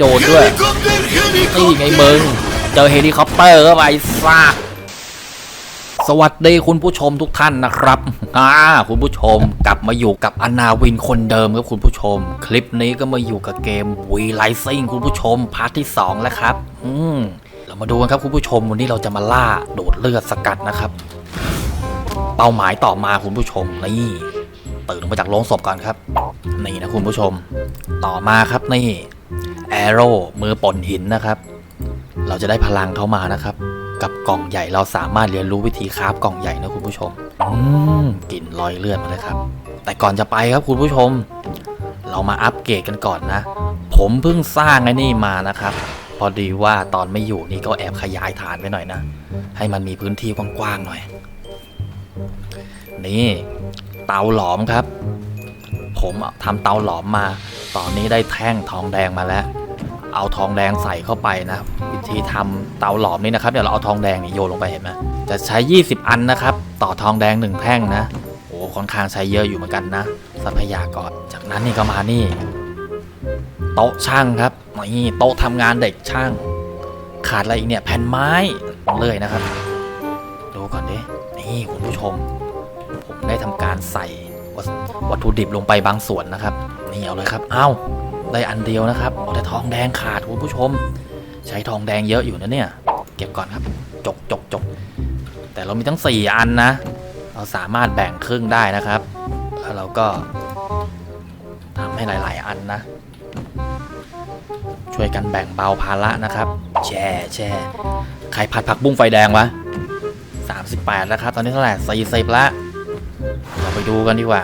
โดนด้วยนี่ไงมึง เจอเฮลิคอปเตอร์เข้าไปซาสวัสดีคุณผู้ชมทุกท่านนะครับอ่าคุณผู้ชมกลับมาอยู่กับอนาวินคนเดิมครับคุณผู้ชม คลิปนี้ก็มาอยู่กับเกมวีไลซิ่งคุณผู้ชมพาร์ทที่ 2 แล้วครับ อืมเรามาดูกันครับคุณผู้ชมวันนี้เราจะมาล่าโดดเลือดสกัดนะครับ เป้าหมายต่อมาคุณผู้ชมนี่ ตื่นมาจากโรงศพก่อนครับ นี่นะคุณผู้ชม ต่อมาครับนี่แอโร่มือป่นหินนะครับ เราจะได้พลังเข้ามานะครับ กับกล่องใหญ่เราสามารถเรียนรู้วิธีคราฟกล่องใหญ่นะคุณผู้ชมอืมกลิ่นลอยเลือดมาเลยครับ แต่ก่อนจะไปครับคุณผู้ชม เรามาอัปเกรดกันก่อนนะ ผมเพิ่งสร้างไอ้นี่มานะครับ พอดีว่าตอนไม่อยู่นี่ก็แอบขยายฐานไปหน่อยนะ ให้มันมีพื้นที่กว้างๆหน่อย นี่ เตาหลอมครับ ผมทำเตาหลอมมา ตอนนี้ได้แท่งทองแดงมาแล้ว เอาทองแดงใส่เข้าไปนะ วิธีทำเตาหลอมนี่นะครับเดี๋ยวเราเอาทองแดงนี่โยนลงไปเห็นไหมจะใช้ 20 อันนะครับ ต่อทองแดงหนึ่งแท่งนะโอ้ค่อนข้างใช้เยอะอยู่เหมือนกันนะ ทรัพยากรจากนั้นนี่ก็มานี่โต๊ะช่างครับนี่โต๊ะทำงานเด็กช่าง ขาดอะไรอีกเนี่ยแผ่นไม้เลยนะครับ ดูก่อนดินี่คุณผู้ชม ได้ทำการใส่วัสวัตถุดิบลงไปบางส่วนนะครับนี่เอาเลยครับเอ้าได้อันเดียวนะครับโอ้แต่ทองแดงขาดคุณผู้ชม ใช้ทองแดงเยอะอยู่นะเนี่ย เก็บก่อนครับ จกจกจกแต่เรามีทั้ง 4 อันนะ เราสามารถแบ่งครึ่งได้นะครับแล้วเราก็ทำให้หลาย ๆ อันนะ ช่วยกันแบ่งเบาภาระนะครับ แช่แช่ใครผัดผักบุ้งไฟแดงวะ38 แล้วครับ ตอนนี้เท่าไหร่40ละ เราไปดูกันดีกว่า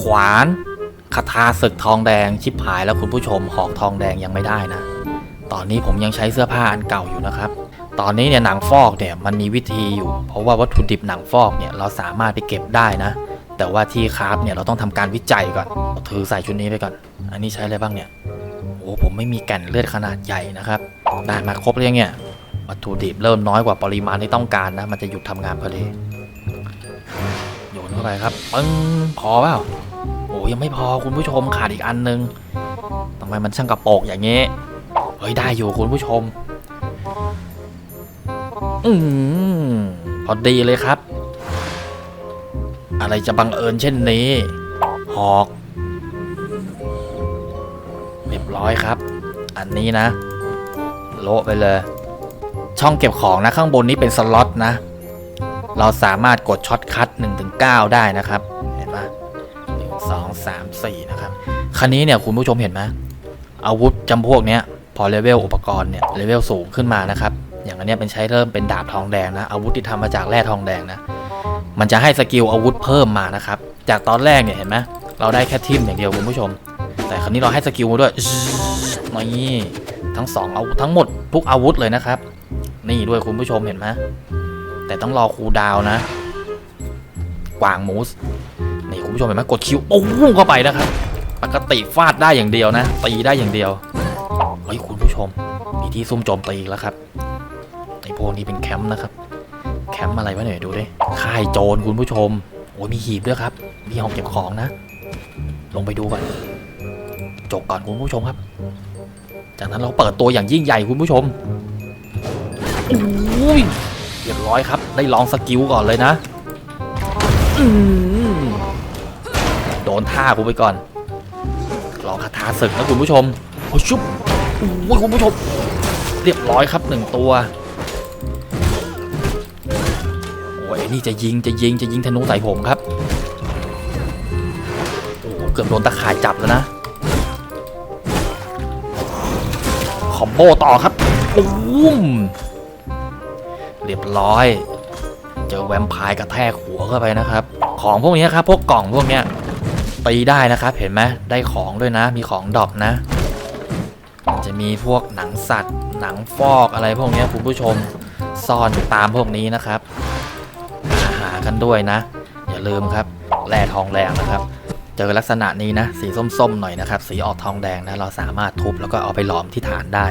ขวานคาถาศึกทองแดงชิบหายแล้วคุณผู้ชมหอกทองแดงยังไม่ได้นะ ตอนนี้ผมยังใช้เสื้อผ้าอันเก่าอยู่นะครับ ตอนนี้เนี่ยหนังฟอกเนี่ยมันมีวิธีอยู่ เพราะว่าวัตถุดิบหนังฟอกเนี่ยเราสามารถไปเก็บได้นะ แต่ว่าที่คราฟเนี่ยเราต้องทำการวิจัยก่อนถือใส่ชุดนี้ไปก่อน อันนี้ใช้อะไรบ้างเนี่ยโอ้ผมไม่มีแก่นเลือดขนาดใหญ่นะครับได้มาครบหรือยังเนี่ยวัตถุดิบเริ่มน้อยกว่าปริมาณที่ต้องการนะ มันจะหยุดทำงานพอดีโยนเข้าไปครับ ปึ้งพอเปล่าโอ้ยังไม่พอคุณผู้ชมขาดอีกอันนึงทำไมมันช่างกระโปกอย่างนี้เฮ้ยได้อยู่คุณผู้ชม อืมพอดีเลยครับ อะไรจะบังเอิญเช่นนี้ หอกเรียบร้อยครับ อันนี้นะ โละไปเลย ช่องเก็บของนะข้างบนนี้เป็นสล็อตนะ เราสามารถกดช็อตคัท1ถึง9ได้นะครับเห็นไหมหนึ่งสองสามสี่นะครับคันนี้เนี่ยคุณผู้ชมเห็นไหมอาวุธจำพวกเนี้ยพอเลเวลอุปกรณ์เนี่ยเลเวลสูงขึ้นมานะครับอย่างอันเนี้ยเป็นใช้เริ่มเป็นดาบทองแดงนะอาวุธที่ทำมาจากแร่ทองแดงนะมันจะให้สกิลอาวุธเพิ่มมานะครับจากตอนแรกเนี่ยเห็นไหมเราได้แค่ทิมอย่างเดียวคุณผู้ชม แต่ครั้นี้เราให้สกิลมาด้วยนี่ทั้งสองอาวุธทั้งหมดทุกอาวุธเลยนะครับ นี่ด้วยคุณผู้ชมเห็นไหม แต่ต้องรอคูดาวนะ กวางมูส นี่คุณผู้ชมเห็นไหมกดคิวปุ้งเข้าไปนะครับ ปกติฟาดได้อย่างเดียวนะ ตีได้อย่างเดียว เฮ้ยคุณผู้ชม มีที่ซุ่มโจมตีแล้วครับไอพวกนี้เป็นแคมป์นะครับ แคมป์อะไรวะเนี่ยดูดิ ค่ายโจรคุณผู้ชม โอ้ยมีหีบด้วยครับ มีห้องเก็บของนะ ลงไปดูก่อนจกก่อนคุณผู้ชมครับ จากนั้นเราเปิดตัวอย่างยิ่งใหญ่คุณผู้ชมอุ้ย เรียบร้อยครับ ได้ลองสกิลก่อนเลยนะอืมโดนท่ากูไปก่อน ลองคาถาศึกนะคุณผู้ชมโอ้ยชุบอุ้ยคุณผู้ชม เรียบร้อยครับหนึ่งตัวโอ้ยไอ้นี่จะยิงจะยิงจะยิงธนูใส่ผมครับโอ้โหเกือบโดนตะข่ายจับแล้วนะคอมโบต่อครับปุ้ม เรียบร้อย เจอแวมไพร์กระแทกหัวเข้าไปนะครับ ของพวกนี้ครับ พวกกล่องพวกเนี้ยตีได้นะครับ เห็นไหมได้ของด้วยนะ มีของดรอปนะ มันจะมีพวกหนังสัตว์ หนังฟอกอะไรพวกนี้คุณผู้ชมซ่อนตามพวกนี้นะครับหาหากันด้วยนะ อย่าลืมครับแร่ทองแรงนะครับ เจอลักษณะนี้นะ สีส้มๆหน่อยนะครับ สีออกทองแดงนะ เราสามารถทุบแล้วก็เอาไปหลอมที่ฐานได้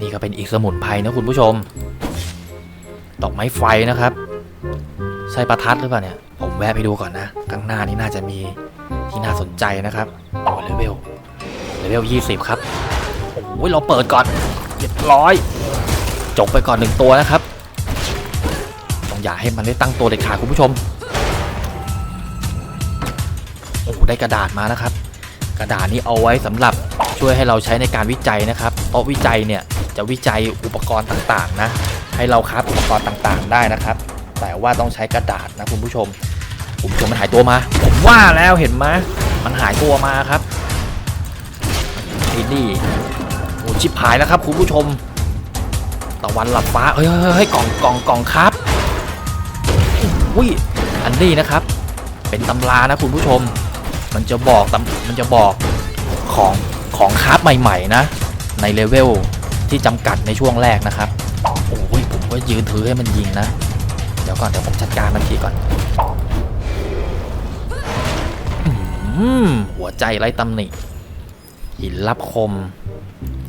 นี่ก็เป็นอีกสมุนไพรนะคุณผู้ชม ดอกไม้ไฟนะครับ ใช่ประทัดหรือเปล่าเนี่ย ผมแวะไปดูก่อนนะ ข้างหน้านี้น่าจะมีที่น่าสนใจนะครับโอ้เลเวลเลเวล20 ครับโอ้โหโอ้ยเราเปิดก่อนเรียบร้อยจบไปก่อนหนึ่งตัวนะครับ ต้องอย่าให้มันได้ตั้งตัวเด็ดขาดคุณผู้ชม โอ้ได้กระดาษมานะครับ กระดาษนี้เอาไว้สำหรับช่วยให้เราใช้ในการวิจัยนะครับโต๊ะวิจัยเนี่ยจะวิจัยอุปกรณ์ต่างๆนะ ให้เราครับ กรณ์ต่างๆ ได้นะครับ แต่ว่าต้องใช้กระดาษนะคุณผู้ชมคุณผู้ชมมันหายตัวมา ผมว่าแล้วเห็นไหมมันหายตัวมาครับไอ้นี่โอ้ชิบหายแล้วครับคุณผู้ชมตะวันหลับฟ้าเฮ้ยเฮ้ยเฮ้ยเฮ้ยกล่องกล่องกล่องครับอุ้ยอันนี้นะครับ เป็นตำรานะคุณผู้ชม มันจะบอกตำมันจะบอกของของคราฟใหม่ๆนะ ในเลเวลที่จำกัดในช่วงแรกนะครับโอ้ยผม ก็ยืนถือให้มันยิงนะ เดี๋ยวก่อนเดี๋ยวผมจัดการมันทีก่อนหัวใจไร้ตำหนิหินรับคม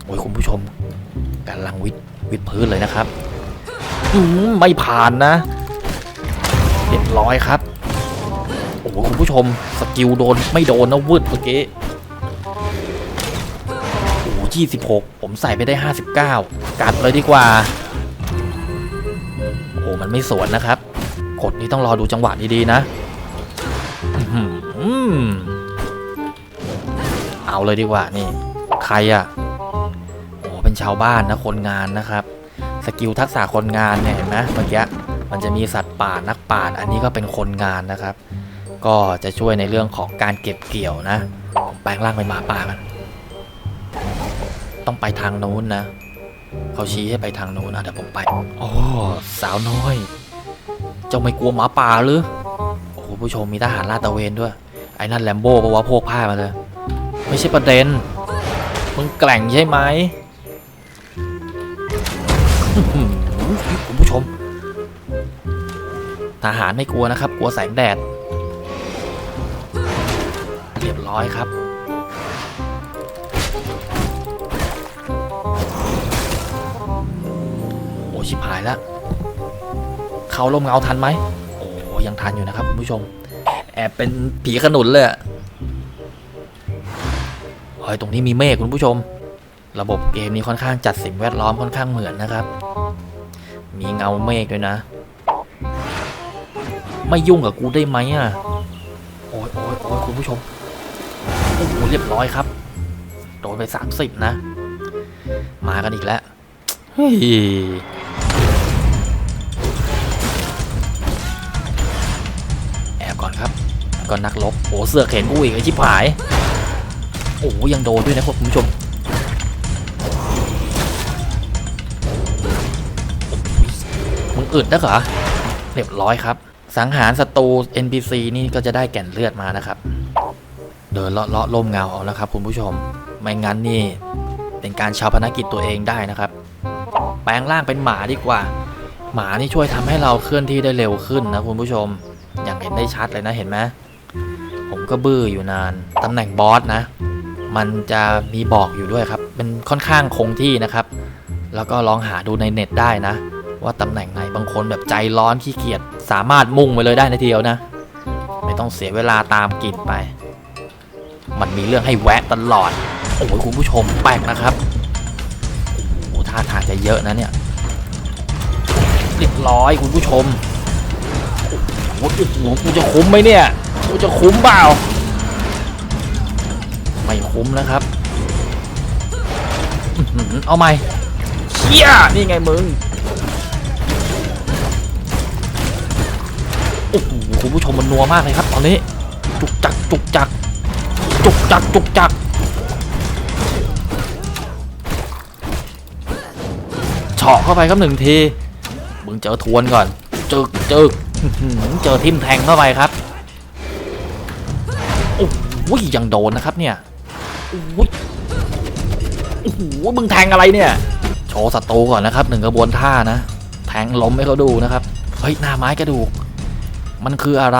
โอ้ยคุณผู้ชมกำลังวิดวิดพื้นเลยนะครับอืมไม่ผ่านนะเรียบร้อยครับ โอ้โหคุณผู้ชม สกิลโดนไม่โดนนะวืดเมื่อกี้โอ้ยี่สิบหกผมใส่ไปได้ห้าสิบเก้ากัดเลยดีกว่า อ้มันไม่สวนนะครับ กดนี้ต้องรอดูจังหวะดีๆนะเอาเลยดีกว่านี่ ใครอะ่ะโอ้เป็นชาวบ้านนะคนงานนะครับ สกิลทักษะคนงานเนี่ยเห็นไหมเมื่อกี้มันจะมีสัตว์ป่านักป่าอันนี้ก็เป็นคนงานนะครับ ก็จะช่วยในเรื่องของการเก็บเกี่ยวนะ แปลงร่างเป็นหมาป่ากันต้องไปทางโน้นนะ เขาชี้ให้ไปทางโน้นอะเดี๋ยวผมไปโอ้สาวน้อย เจ้าไม่กลัวหมาป่าหรือโอ้โหผู้ชมมีทหารลาดตระเวนด้วย ไอ้นั่นแลมโบ้ปะวะพวกผ้ามาเลยไม่ใช่ประเด็นมึงแกล่งใช่ไหมคุณผู้ชม ทหารไม่กลัวนะครับ กลัวแสงแดด เรียบร้อยครับ แล้ว เขาลมเงาทันไหม โอ้ยังทันอยู่นะครับคุณผู้ชม แอบเป็นผีขนุนเลยอะเฮ้ยตรงนี้มีเมฆคุณผู้ชม ระบบเกมนี้ค่อนข้างจัดสิ่งแวดล้อมค่อนข้างเหมือนนะครับ มีเงาเมฆด้วยนะ ไม่ยุ่งกับกูได้ไหมอะ โอ้ยโอ้ยโอ้ยคุณผู้ชม โอ้โหเรียบร้อยครับ โดนไปสามสิบนะ มากันอีกแล้ว เฮ้ย ก่อนนักลบโอ้เสือกเห็นกูอีกไอ้ชิบหายโอ้ยังโดนด้วยนะคุณผู้ชมมึงอึดนะเหรอเรียบร้อยครับ สังหารศัตรู NPC นี่ก็จะได้แก่นเลือดมานะครับ เดินเลาะเลาะล่มเงาเอานะครับคุณผู้ชม ไม่งั้นนี่เป็นการชาวพนักกิจตัวเองได้นะครับ แปลงร่างเป็นหมาดีกว่า หมานี่ช่วยทำให้เราเคลื่อนที่ได้เร็วขึ้นนะคุณผู้ชม อย่างเห็นได้ชัดเลยนะเห็นไหม ผมก็บื้ออยู่นาน ตำแหน่งบอสนะ มันจะมีบอกอยู่ด้วยครับ เป็นค่อนข้างคงที่นะครับ แล้วก็ลองหาดูในเน็ตได้นะ ว่าตำแหน่งไหนบางคนแบบใจร้อนขี้เกียจสามารถมุ่งไปเลยได้ในทีเดียวนะ ไม่ต้องเสียเวลาตามกลิ่นไป มันมีเรื่องให้แวะตลอด โอ้โหคุณผู้ชมแปลกนะครับโอ้โหท่าทางจะเยอะนะเนี่ยเรียบร้อยคุณผู้ชมโอ้โหโอ้โหกูจะคุ้มไหมเนี่ย กูจะคุ้มเปล่า ไม่คุ้มนะครับ เอาไหมเชี่ยนี่ไงมึง โอ้โหคุณผู้ชมมันนัวมากเลยครับ ตอนนี้ จุกจักจุกจัก จุกจักจุกจักเฉาะเข้าไปครับหนึ่งที มึงเจอทวนก่อน จึกจึกเจอทิมแทงเข้าไปครับ โอ้โหยังโดนนะครับเนี่ยโอ้โหโอ้โหมึงแทงอะไรเนี่ยโชว์ศัตรูก่อนนะครับหนึ่งกระบวนท่านะ แทงล้มให้เขาดูนะครับเฮ้ยหน้าไม้กระดูก มันคืออะไร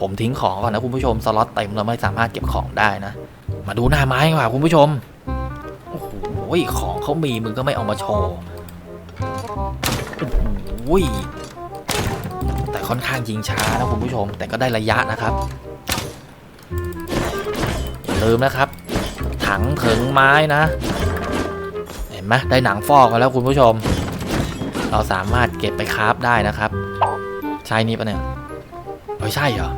ผมทิ้งของก่อนนะคุณผู้ชมสล็อตเต็มเราไม่สามารถเก็บของได้นะ มาดูหน้าไม้ดีกว่าคุณผู้ชมโอ้โหของเขามีมึงก็ไม่เอามาโชว์โอ้โหแต่ค่อนข้างยิงช้านะคุณผู้ชม แต่ก็ได้ระยะนะครับ ลืมนะครับ ถังถึงไม้นะไหมได้หนังฟอกมาแล้วคุณผู้ชม เราสามารถเก็บไปคราฟได้นะครับ ใช่นี่ปะเนี่ยเฮ้ยใช่เหรอ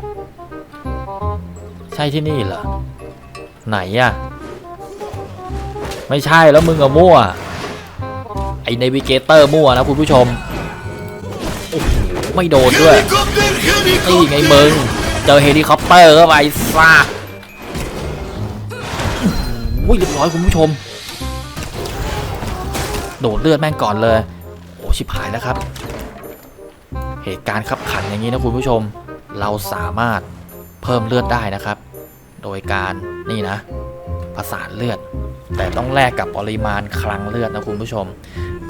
ใช่ที่นี่เหรอ ไหนอะไม่ใช่แล้วมึงอะมั่ว ไอเนวิเกเตอร์มั่วนะคุณผู้ชมโอ้โหไม่โดนด้วย Helikopter, นี่ไง helikopter. มึง เจอเฮลิคอปเตอร์เข้าไปซาก อุ้ยเรียบร้อยคุณผู้ชม โดดเลือดแม่งก่อนเลย โอ้ชิบหายแล้วครับ เหตุการณ์ขับขันอย่างนี้นะคุณผู้ชม เราสามารถเพิ่มเลือดได้นะครับ โดยการนี่นะประสานเลือด แต่ต้องแลกกับปริมาณคลังเลือดนะคุณผู้ชม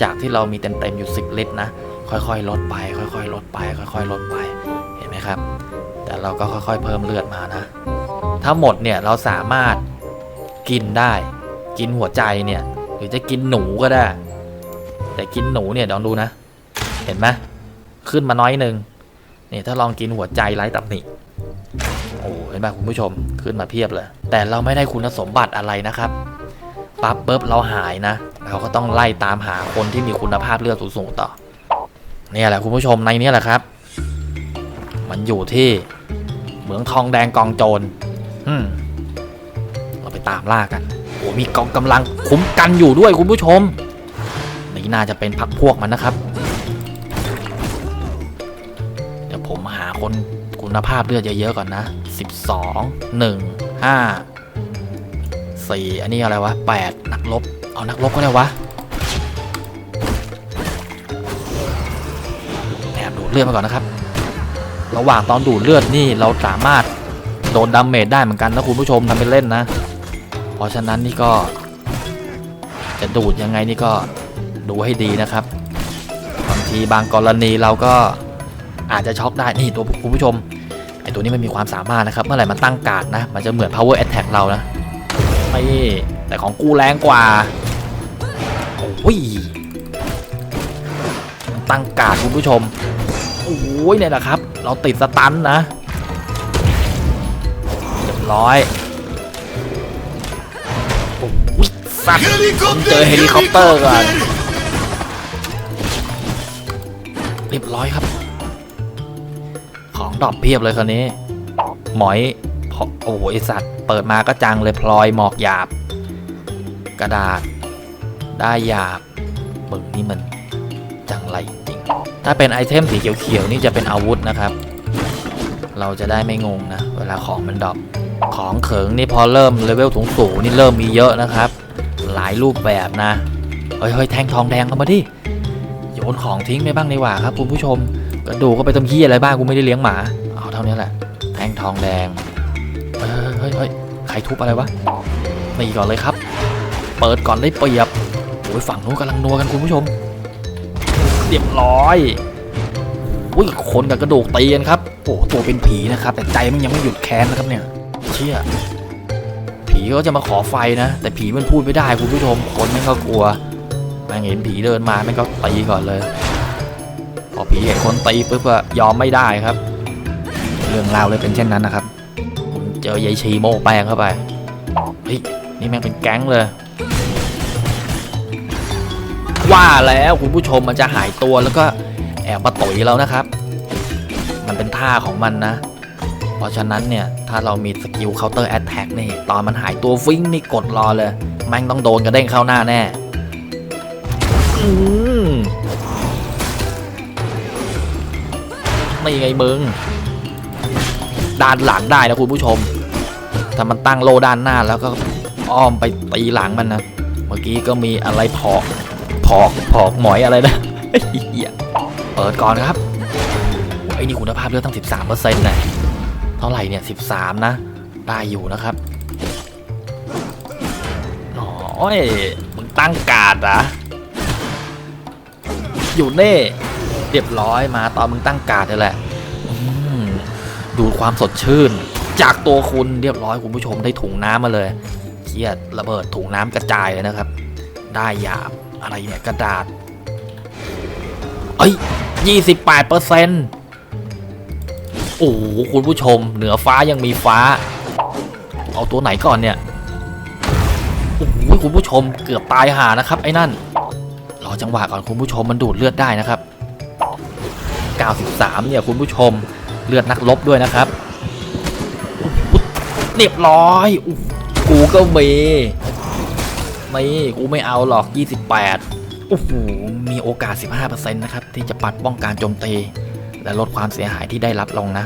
จากที่เรามีเต็มๆอยู่ 10 ลิตรนะ ค่อยๆ ลดไป ค่อยๆ ลดไป ค่อยๆ ลดไป เห็นไหมครับ แต่เราก็ค่อยๆ เพิ่มเลือดมานะ ถ้าหมดเนี่ยเราสามารถ กินได้ กินหัวใจเนี่ย หรือจะกินหนูก็ได้ แต่กินหนูเนี่ยลองดูนะ เห็นไหมขึ้นมาน้อยหนึ่งนี่ถ้าลองกินหัวใจไร้ตับหนิโอ้เห็นไหมคุณผู้ชมขึ้นมาเพียบเลย แต่เราไม่ได้คุณสมบัติอะไรนะครับปั๊บเบิบเราหายนะ เราก็ต้องไล่ตามหาคนที่มีคุณภาพเลือดสูงๆต่อ เนี่ยแหละคุณผู้ชมในนี้แหละครับ มันอยู่ที่เหมืองทองแดงกองโจรอืม ตามล่ากันโอ้มีกองกำลังคุ้มกันอยู่ด้วยคุณผู้ชม นี่น่าจะเป็นพักพวกมันนะครับ เดี๋ยวผมหาคนคุณภาพเลือดเยอะๆก่อนนะ 12 1 5 4 อันนี้อะไรวะ 8 นักรบเอานักรบก็ได้วะแอบดูดเลือดมาก่อนนะครับ ระหว่างตอนดูดเลือดนี่เราสามารถโดนดาเมจได้เหมือนกันนะคุณผู้ชมทำเป็นเล่นนะ เพราะฉะนั้นนี่ก็จะดูดยังไงนี่ก็ดูให้ดีนะครับบางทีบางกรณีเราก็อาจจะช็อกได้นี่ตัวคุณผู้ชมไอตัวนี้มันมีความสามารถนะครับ เมื่อไหร่มันตั้งการ์ดนะ มันจะเหมือน power attack เรานะไม่แต่ของกูแรงกว่าโอ้ยตั้งการ์ดคุณผู้ชมโอ้ยเนี่ยแหละครับ เราติดสตันนะเรียบร้อย สัตว์ผมเจอเฮลิคอปเตอร์ก่อนเรียบร้อยครับ ของดรอปเพียบเลยคราวนี้ หมอยพอโอ้โหไอสัตว์เปิดมาก็จังเลยพลอยหมอกหยาบ กระดาษ ได้หยาบมึงนี่มันจังไรจริง ถ้าเป็นไอเทมสีเขียวๆนี่จะเป็นอาวุธนะครับ เราจะได้ไม่งงนะ เวลาของมันดรอปของเขิงนี่พอเริ่มเลเวลสูงสูงๆนี่เริ่มมีเยอะนะครับ หลายรูปแบบนะเฮ้ยเฮ้ยแทงทองแดงเข้ามาดิโยนของทิ้งไปบ้างดีกว่าครับคุณผู้ชมกระดูกก็ไปต้มขี้อะไรบ้างกูไม่ได้เลี้ยงหมาเอาเท่านี้แหละแทงทองแดงเฮ้ยเฮ้ยเฮ้ยใครทุบอะไรวะตีก่อนเลยครับ เปิดก่อนได้เปรียบโอ้ยฝั่งนู้นกำลังนัวกันคุณผู้ชมเรียบร้อยอุ้ยคนกับกระดูกตีกันครับโอ้ตัวเป็นผีนะครับ แต่ใจมันยังไม่หยุดแค้นนะครับเนี่ยเชี่ย ผีก็จะมาขอไฟนะ แต่ผีมันพูดไม่ได้คุณผู้ชมคนแม่งก็กลัวแม่งเห็นผีเดินมาแม่งก็ตีก่อนเลย พอผีเห็นคนตีปุ๊บก็ยอมไม่ได้ครับ เรื่องราวเลยเป็นเช่นนั้นนะครับ ผมเจอยายชีโม่แป้งเข้าไปเฮ้ยนี่แม่งเป็นแก๊งเลย ว่าแล้วคุณผู้ชมมันจะหายตัวแล้วก็แอบมาต่อยเรานะครับ มันเป็นท่าของมันนะ เพราะฉะนั้นเนี่ย ถ้าเรามีสกิลเคาน์เตอร์แอตแทกนี่ ตอนมันหายตัวฟิ้งนี่กดรอเลย แม่งต้องโดนกระเด้งเข้าหน้าแน่ไม่ไงมึง ด้านหลังได้นะคุณผู้ชม ถ้ามันตั้งโลด้านหน้าแล้วก็อ้อมไปตีหลังมันนะ เมื่อกี้ก็มีอะไรพอกพอกพอกหมอยอะไรนะเฮียเปิดก่อนครับ ไอ้นี่คุณภาพเลือดตั้ง 13เปอร์เซ็นต์นะ เท่าไหร่เนี่ย13นะ ได้อยู่นะครับโอ้ยมึงตั้งการ์ดอะอยู่เน่เรียบร้อยมาตอนมึงตั้งการ์ดนี่แหละดูความสดชื่น จากตัวคุณเรียบร้อยคุณผู้ชมได้ถุงน้ำมาเลยเครียดระเบิดถุงน้ำกระจายเลยนะครับ ได้หยาบอะไรเนี่ยกระดาษ เอ้ยยี่สิบแปดเปอร์เซ็นต์ โอ้โหคุณผู้ชม เหนือฟ้ายังมีฟ้า เอาตัวไหนก่อนเนี่ยโอ้โหคุณผู้ชมเกือบตายหานะครับ ไอ้นั่นรอจังหวะก่อนคุณผู้ชมมันดูดเลือดได้นะครับ 93 เนี่ยคุณผู้ชมเลือดนักรบด้วยนะครับเรียบร้อยอุ๊ยกูก็มีนี่กูไม่เอาหรอก 28โอ้โหมีโอกาส 15%นะครับ ที่จะปัดป้องการโจมตี และลดความเสียหายที่ได้รับลงนะ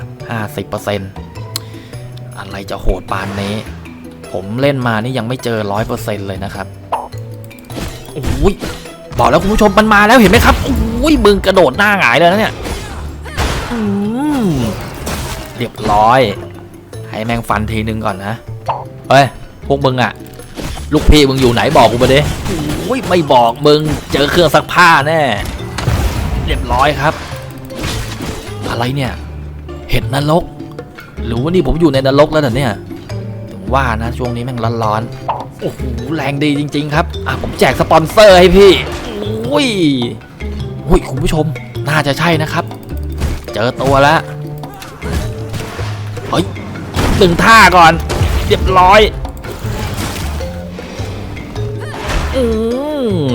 50%อะไรจะโหดปานนี้ ผมเล่นมานี่ยังไม่เจอ 100%เลยนะครับโอ้ยบอกแล้วคุณผู้ชมมันมาแล้วเห็นไหมครับโอ้ยมึงกระโดดหน้าหงายเลยนะเนี่ยเรียบร้อย ให้แมงฟันทีนึงก่อนนะเฮ้ยพวกมึงอะลูกพี่มึงอยู่ไหนบอกกูมาดิโอ้ยไม่บอกมึงเจอเครื่องซักผ้าแน่เรียบร้อยครับ อะไรเนี่ย เห็ดนรก หรือว่านี่ผมอยู่ในนรกแล้วเหรอเนี่ยถึงว่านะช่วงนี้แม่งร้อนๆ โอ้โหแรงดีจริง ๆ ครับอะผมแจกสปอนเซอร์ให้พี่โอ้ยโอ้ยคุณผู้ชม น่าจะใช่นะครับ เจอตัวแล้ว เฮ้ยหนึ่งท่าก่อน เรียบร้อย อืม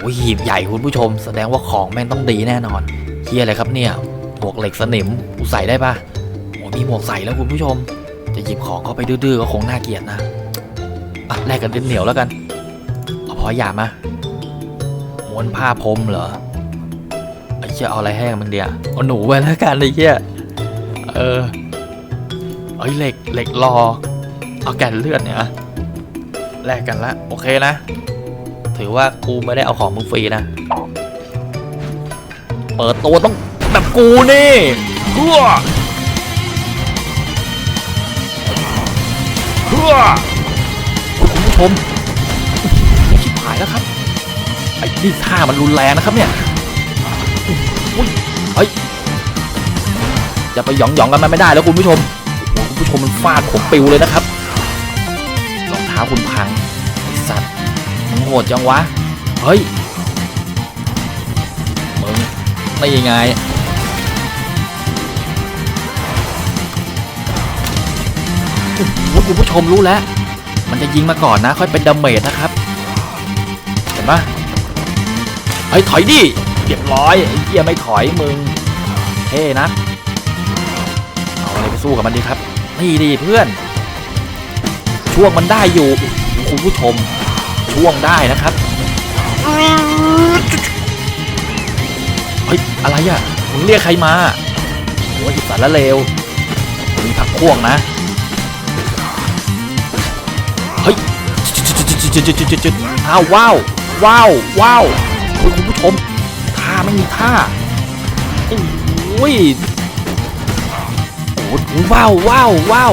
โอ้ยหีบใหญ่คุณผู้ชม แสดงว่าของแม่งต้องดีแน่นอนเฮียอะไรครับเนี่ย หมวกเหล็กสนิมกูใส่ได้ปะโอ้มีหมวกใส่แล้วคุณผู้ชม จะหยิบของเข้าไปดื้อๆก็คงน่าเกลียดนะอะแลกกันดินเหนียวแล้วกันเอาพอหยามาม้วนผ้าพรมเหรอไอ้เชี่ยเอาอะไรแห้งมึงเดียวเอาหนูไปแล้วกันไอ้เชี่ยเออเอ้ยเหล็กเหล็กรอเอาแก่นเลือดเนี่ยแลกกันละโอเคนะ ถือว่ากูไม่ได้เอาของมึงฟรีนะ เปิดตัวต้อง แบบกูนี่เพื่อเพื่อคุณผู้ชมชิบหายแล้วครับ ไอ้นี่ท่ามันรุนแรงนะครับเนี่ยอุ้ยเฮ้ยจะไปหยองหยองกันมันไม่ได้แล้วคุณผู้ชมคุณผู้ชมมันฟาดผมปิวเลยนะครับรองเท้าคุณพังไอ้สัตว์มึงโหดจังวะ เฮ้ยมึงไม่ยังไง อ้โหคุณผู้ชมรู้แล้ว มันจะยิงมาก่อนนะ ค่อยเป็นดาเมจนะครับ เห็นปะเฮ้ยถอยดิเรียบร้อยไอ้เหี้ยไม่ถอยมึงเท่นะเอาอะไรไปสู้กับมันดีครับนี่ดีเพื่อน ช่วงมันได้อยู่คุณผู้ชม ช่วงได้นะครับเฮ้ยอะไรอะมึงเรียกใครมาโอ้ยสารละเลวมีผักพ่วงนะ จุดๆๆๆๆๆอ้าวว้าวว้าวว้าวคุณผู้ชมท่าไม่มีท่าโอ้ยโอ้ว้าวว้าวว้าว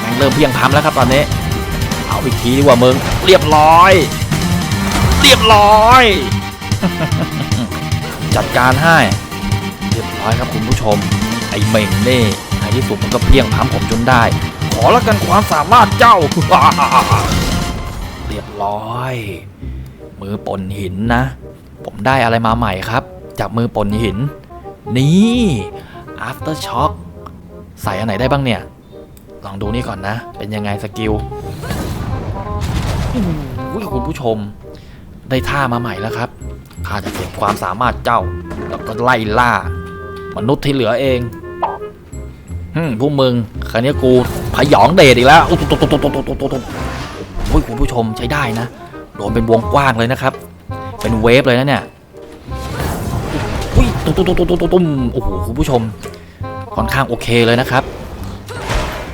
แม่งเริ่มเพียงพำแล้วครับตอนนี้เอาอีกทีดีกว่ามึงเรียบร้อย เรียบร้อย จัดการให้เรียบร้อยครับคุณผู้ชม ไอ้เหม่งนี่ในที่สุดมันก็เพียงพำผมจนได้ ขอละกันความสามารถเจ้า เรียบร้อย มือปนหินนะ ผมได้อะไรมาใหม่ครับ จากมือปนหิน นี่ after shock ใส่อันไหนได้บ้างเนี่ย ลองดูนี่ก่อนนะ เป็นยังไงสกิลอุ้ยคุณผู้ชม ได้ท่ามาใหม่แล้วครับข้าจะเก็บความสามารถเจ้า แล้วก็ไล่ล่า มนุษย์ที่เหลือเองฮึมพวกมึงคราวนี้กูพยองเดชอีกแล้วตุ๊ตุ๊ตุ๊ตุ๊ตุ๊ตุ๊ตุ๊ อ้ยคุณผู้ชมใช้ได้นะ โดนเป็นวงกว้างเลยนะครับ เป็นเวฟเลยนะเนี่ยอุ้ยตุ้มตุ้มตุ้มตุ้มตุ้มตุ้มโอ้โหคุณผู้ชม ค่อนข้างโอเคเลยนะครับ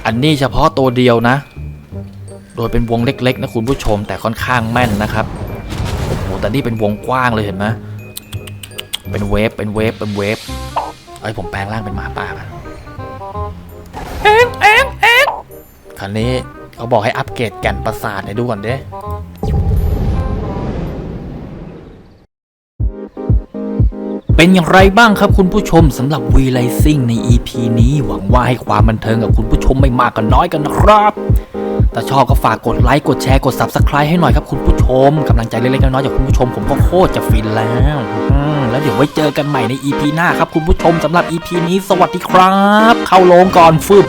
อันนี้เฉพาะตัวเดียวนะ โดยเป็นวงเล็กๆนะคุณผู้ชม แต่ค่อนข้างแม่นนะครับ โอ้โหแต่นี่เป็นวงกว้างเลยเห็นไหมเป็นเวฟเป็นเวฟเป็นเวฟไอ้ยผมแปลงร่างเป็นหมาป่ากันเอ็งเอ็งเอ็งคราวนี้ เขาบอกให้อัปเกรดแก่นประสาทให้ดูก่อนเด้เป็นอย่างไรบ้างครับคุณผู้ชมสำหรับวีไลซิ่งใน EP นี้ หวังว่าให้ความบันเทิงกับคุณผู้ชมไม่มากก็น้อยกันนะครับถ้าชอบก็ฝากกดไลค์กดแชร์กด Subscribe ให้หน่อยครับคุณผู้ชมกำลังใจเล็กๆน้อยๆจากคุณผู้ชมผมก็โคตรจะฟินแล้วอืมแล้วเดี๋ยวไว้เจอกันใหม่ใน EP หน้าครับคุณผู้ชมสำหรับ EP นี้ สวัสดีครับ เข้าโรงก่อนฟึบ